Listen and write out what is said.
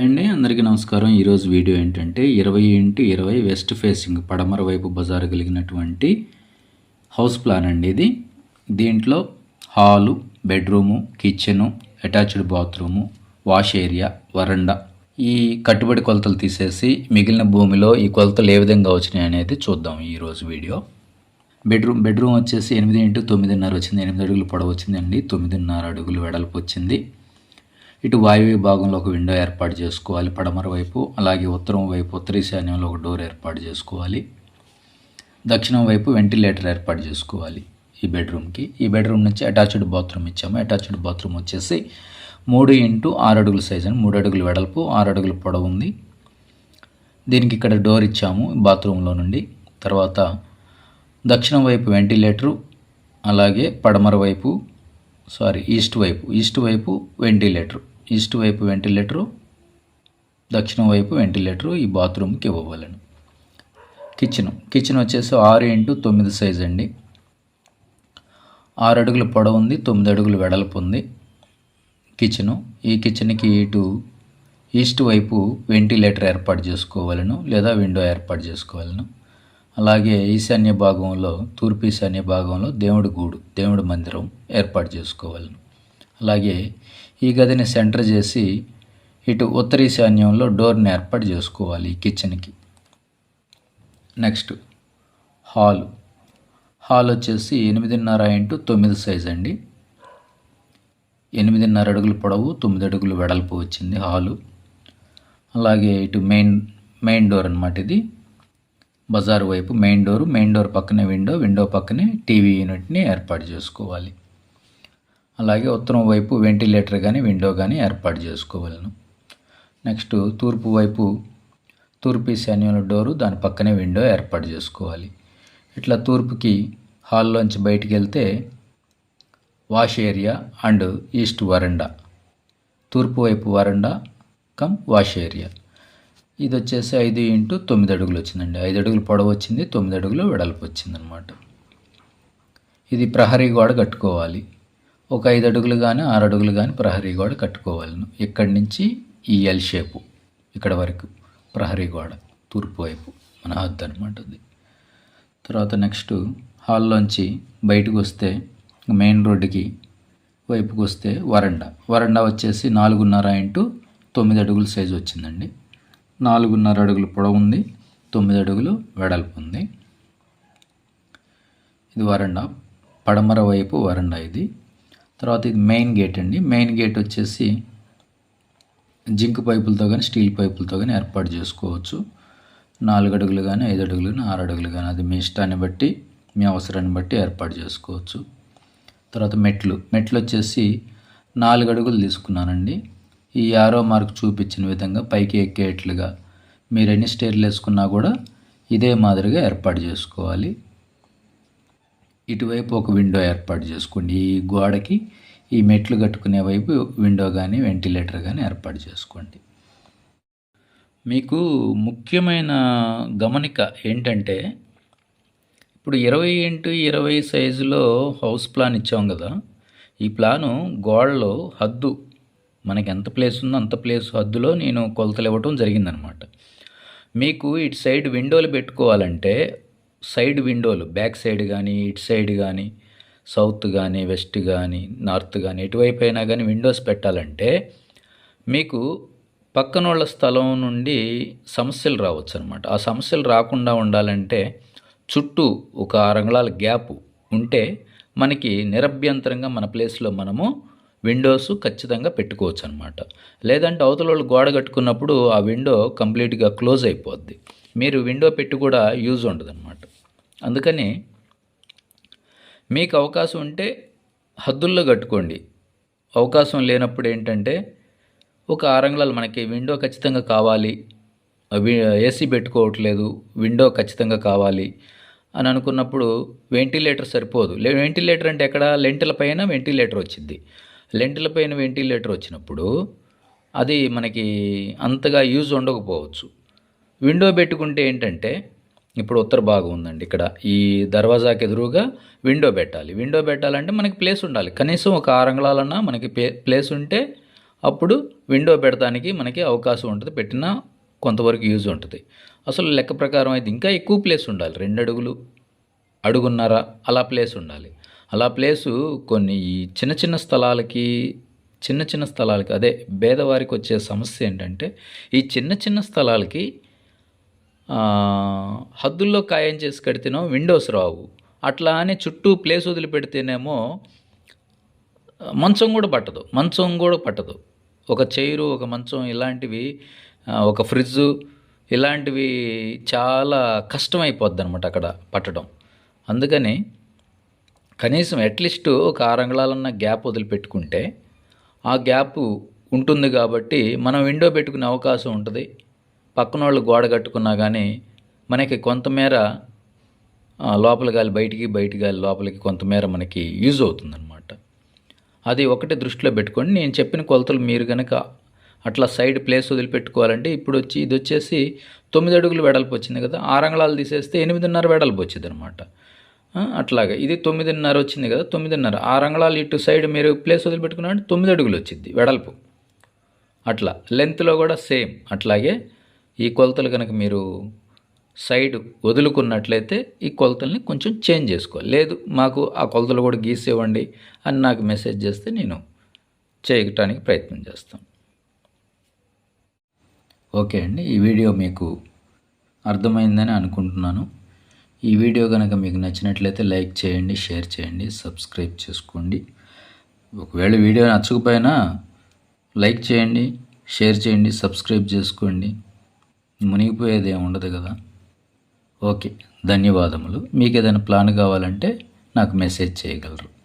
అండి అందరికీ నమస్కారం. ఈరోజు వీడియో ఏంటంటే ఇరవై ఇంటూ ఇరవై వెస్ట్ ఫేసింగ్ పడమర వైపు బజారు కలిగినటువంటి హౌస్ ప్లాన్ అండి ఇది. దీంట్లో hall bedroom kitchen attached bathroom wash area వరండా. ఈ కట్టుబడి కొలతలు తీసేసి మిగిలిన భూమిలో ఈ కొలతలు ఏ విధంగా వచ్చినాయి అనేది చూద్దాం ఈరోజు వీడియో. బెడ్రూమ్ బెడ్రూమ్ వచ్చేసి ఎనిమిది ఇంటూ తొమ్మిదిన్నర వచ్చింది ఎనిమిది అడుగులు పొడవు వచ్చిందండి తొమ్మిదిన్నర అడుగులు వెడల్పు వచ్చింది. ఇటు వాయువ్య భాగంలో ఒక విండో ఏర్పాటు చేసుకోవాలి పడమర వైపు అలాగే ఉత్తరం వైపు ఉత్తరీశాన్యంలో ఒక డోర్ ఏర్పాటు చేసుకోవాలి. దక్షిణం వైపు వెంటిలేటర్ ఏర్పాటు చేసుకోవాలి ఈ బెడ్రూమ్కి. ఈ బెడ్రూమ్ నుంచి అటాచ్డ్ బాత్రూమ్ ఇచ్చాము. అటాచ్డ్ బాత్రూమ్ వచ్చేసి మూడు ఇంటూ ఆరు అడుగుల సైజు అని మూడు అడుగులు వెడల్పు ఆరు అడుగుల పొడవు ఉంది. దీనికి ఇక్కడ డోర్ ఇచ్చాము బాత్రూంలో నుండి. తర్వాత దక్షిణం వైపు వెంటిలేటరు అలాగే పడమర వైపు సారీ ఈస్ట్ వైపు ఈస్ట్ వైపు వెంటిలేటరు. ఈస్ట్ వైపు వెంటిలేటరు దక్షిణం వైపు వెంటిలేటరు ఈ బాత్రూమ్కి ఇవ్వవాలను. కిచెన్. కిచెన్ వచ్చేసి ఆరు ఇంటూ తొమ్మిది సైజ్ అండి. ఆరు అడుగులు పొడవు ఉంది తొమ్మిది అడుగులు వెడల్పు ఉంది కిచెను. ఈ కిచెన్కి ఇటు ఈస్ట్ వైపు వెంటిలేటర్ ఏర్పాటు చేసుకోవాలను లేదా విండో ఏర్పాటు చేసుకోవాలను. అలాగే ఈశాన్య భాగంలో తూర్పు ఈశాన్య భాగంలో దేవుడి గూడు దేవుడి మందిరం ఏర్పాటు చేసుకోవాలను. అలాగే ఈ గదిని సెంటర్ చేసి ఇటు ఉత్తరీశాన్యంలో డోర్ని ఏర్పాటు చేసుకోవాలి కిచెన్కి. Next hall. హాల్ వచ్చేసి ఎనిమిదిన్నర ఇంటూ తొమ్మిది సైజ్ అండి. ఎనిమిదిన్నర అడుగులు పొడవు తొమ్మిది అడుగులు వెడల్పు వచ్చింది హాలు. అలాగే ఇటు మెయిన్ మెయిన్ డోర్ అనమాట ఇది. బజార్ వైపు మెయిన్ డోర్ మెయిన్ డోర్ పక్కనే విండో విండో పక్కనే టీవీ యూనిట్ని ఏర్పాటు చేసుకోవాలి. అలాగే ఉత్తరం వైపు వెంటిలేటర్ కానీ విండో కానీ ఏర్పాటు చేసుకోవాలను. నెక్స్ట్ తూర్పు వైపు తూర్పు ఈశాన్యంలో డోరు దాని పక్కనే విండో ఏర్పాటు చేసుకోవాలి. ఇట్లా తూర్పుకి హాల్లోంచి బయటికి వెళ్తే వాష్ ఏరియా అండ్ ఈస్ట్ వరండా. తూర్పు వైపు వరండా కమ్ వాష్ ఏరియా. ఇది వచ్చేసి ఐదు ఇంటూ తొమ్మిది అడుగులు వచ్చిందండి. ఐదు అడుగులు పొడవు వచ్చింది తొమ్మిది అడుగులు వెడల్పు వచ్చిందనమాట. ఇది ప్రహరీ గోడ కట్టుకోవాలి. ఒక ఐదు అడుగులు కానీ ఆరు అడుగులు కానీ ప్రహరీ గోడ కట్టుకోవాలను. ఇక్కడి నుంచి? ఈ ఎల్ షేపు ఇక్కడ వరకు. ప్రహరీ గోడ. తూర్పు వైపు. మన హద్దు అనమాట అది. తర్వాత నెక్స్ట్ హాల్లోంచి బయటకు వస్తే మెయిన్ రోడ్డుకి వైపుకు వస్తే వరండా. వరండా వచ్చేసి నాలుగున్నర ఇంటూ తొమ్మిది అడుగుల సైజు వచ్చిందండి. నాలుగున్నర అడుగులు పొడవు ఉంది. తొమ్మిది అడుగులు వెడల్పు ఉంది. ఇది వరండా. పడమర వైపు వరండా ఇది. తర్వాత ఇది మెయిన్ గేట్ అండి. మెయిన్ గేట్ వచ్చేసి జింక్ పైపులతో కానీ స్టీల్ పైపులతో కానీ ఏర్పాటు చేసుకోవచ్చు. నాలుగు అడుగులు కానీ ఐదు అడుగులు కానీ ఆరు అడుగులు కానీ అది మీ ఇష్టాన్ని బట్టి మీ అవసరాన్ని బట్టి ఏర్పాటు చేసుకోవచ్చు. తర్వాత మెట్లు. మెట్లు వచ్చేసి నాలుగు అడుగులు తీసుకున్నానండి. ఈ ఆరో మార్క్ చూపించిన విధంగా పైకి ఎక్కేట్లుగా మీరు ఎన్ని స్టేర్లు వేసుకున్నా కూడా ఇదే మాదిరిగా ఏర్పాటు చేసుకోవాలి. ఇటువైపు ఒక విండో ఏర్పాటు చేసుకోండి. ఈ గోడకి ఈ మెట్లు కట్టుకునే వైపు విండో కానీ వెంటిలేటర్ కానీ ఏర్పాటు చేసుకోండి. మీకు ముఖ్యమైన గమనిక ఏంటంటే ఇప్పుడు ఇరవై ఇంటూ ఇరవై సైజులో హౌస్ ప్లాన్ ఇచ్చాం కదా. ఈ ప్లాను గోడలో హద్దు మనకి ఎంత ప్లేస్ ఉందో అంత ప్లేస్ హద్దులో నేను కొలతలు ఇవ్వటం జరిగిందనమాట. మీకు ఇటు సైడ్ విండోలు పెట్టుకోవాలంటే సైడ్ విండోలు బ్యాక్ సైడ్ కానీ ఇటు సైడ్ కానీ సౌత్ కానీ వెస్ట్ కానీ నార్త్ కానీ ఎటువైపు అయినా కానీ విండోస్ పెట్టాలంటే మీకు పక్కనోళ్ళ స్థలం నుండి సమస్యలు రావచ్చు అనమాట ఆ సమస్యలు రాకుండా ఉండాలంటే చుట్టూ ఒక అరంగళాల గ్యాప్ ఉంటే మనకి నిరభ్యంతరంగా మన ప్లేస్లో మనము విండోస్ ఖచ్చితంగా పెట్టుకోవచ్చు అనమాట లేదంటే అవతల వాళ్ళు గోడ కట్టుకున్నప్పుడు ఆ విండో కంప్లీట్గా క్లోజ్ అయిపోద్ది. మీరు విండో పెట్టి కూడా యూజ్ ఉండదు అనమాట అందుకని మీకు అవకాశం ఉంటే హద్దుల్లో కట్టుకోండి. అవకాశం లేనప్పుడు ఏంటంటే ఒక ఆరంగుళాలు మనకి విండో ఖచ్చితంగా కావాలి. ఏసీ పెట్టుకోవట్లేదు విండో ఖచ్చితంగా కావాలి అని అనుకున్నప్పుడు వెంటిలేటర్ సరిపోదు. లే వెంటిలేటర్ అంటే ఎక్కడ? లెంటిల పైన వెంటిలేటర్ వచ్చింది లెంటిల పైన వెంటిలేటర్ వచ్చినప్పుడు అది మనకి అంతగా యూజ్ ఉండకపోవచ్చు. విండో పెట్టుకుంటే ఏంటంటే ఇప్పుడు ఉత్తర భాగం ఉందండి. ఇక్కడ ఈ దర్వాజాకి ఎదురుగా విండో పెట్టాలి. విండో పెట్టాలంటే మనకి ప్లేస్ ఉండాలి. కనీసం ఒక ఆరంగళాలన్నా మనకి ప్లేస్ ఉంటే అప్పుడు విండో పెడతానికి మనకి అవకాశం ఉంటుంది. పెట్టినా కొంతవరకు యూజ్ ఉంటుంది. అసలు లెక్క ప్రకారం అయితే ఇంకా ఎక్కువ ప్లేస్ ఉండాలి. రెండు అడుగులు అడుగున్నర అలా ప్లేస్ ఉండాలి. అలా ప్లేసు కొన్ని ఈ చిన్న చిన్న స్థలాలకి చిన్న చిన్న స్థలాలకి అదే పేదవారికి వచ్చే సమస్య ఏంటంటే ఈ చిన్న చిన్న స్థలాలకి హద్దుల్లో ఖాయం చేసి కడితేనో విండోస్ రావు. అట్లా అని చుట్టూ ప్లేస్ వదిలిపెడితేనేమో మంచం కూడా పట్టదు. మంచం కూడా పట్టదు. ఒక చైరు ఒక మంచం ఇలాంటివి ఒక ఫ్రిడ్జ్ ఇలాంటివి చాలా కష్టమైపోద్ది అనమాట అక్కడ పట్టడం. అందుకని కనీసం అట్లీస్ట్ ఒక ఆరంగళాలన్న గ్యాప్ వదిలిపెట్టుకుంటే ఆ గ్యాప్ ఉంటుంది కాబట్టి మనం విండో పెట్టుకునే అవకాశం ఉంటుంది. పక్కన వాళ్ళు గోడ కట్టుకున్నా కానీ మనకి కొంతమేర లోపల గాలి బయటికి బయట గాలి లోపలికి కొంతమేర మనకి యూజ్ అవుతుందన్నమాట. అది ఒకటి దృష్టిలో పెట్టుకొని నేను చెప్పిన కొలతలు మీరు కనుక అట్లా సైడ్ ప్లేస్ వదిలిపెట్టుకోవాలంటే ఇప్పుడు వచ్చి ఇది వచ్చేసి తొమ్మిది అడుగులు వెడల్పు వచ్చింది కదా ఆరంగళాలు తీసేస్తే ఎనిమిదిన్నర వెడల్పు వచ్చింది అనమాట అట్లాగా. ఇది తొమ్మిదిన్నర వచ్చింది కదా తొమ్మిదిన్నర. ఆరంగళాలు ఇటు సైడ్ మీరు ప్లేస్ వదిలిపెట్టుకున్నారంటే తొమ్మిది అడుగులు వచ్చింది వెడల్పు. అట్లా. లెంత్లో కూడా సేమ్. అట్లాగే ఈ కొలతలు కనుక మీరు సైడ్ వదులుకున్నట్లయితే ఈ కొలతల్ని కొంచెం చేంజ్ చేసుకోవాలి లేదు మాకు ఆ కొలతలు కూడా గీసేవ్వండి అని నాకు మెసేజ్ చేస్తే నేను చేయటానికి ప్రయత్నం చేస్తాను. ఓకే అండి ఈ వీడియో మీకు అర్థమైందని అనుకుంటున్నాను. ఈ వీడియో కనుక మీకు నచ్చినట్లయితే లైక్ చేయండి షేర్ చేయండి సబ్స్క్రైబ్ చేసుకోండి. ఒకవేళ వీడియో నచ్చకపోయినా లైక్ చేయండి షేర్ చేయండి సబ్స్క్రైబ్ చేసుకోండి. మునిగిపోయేది ఏమి ఉండదు కదా. ఓకే ధన్యవాదములు. మీకు ఏదైనా ప్లాన్ కావాలంటే నాకు మెసేజ్ చేయగలరు.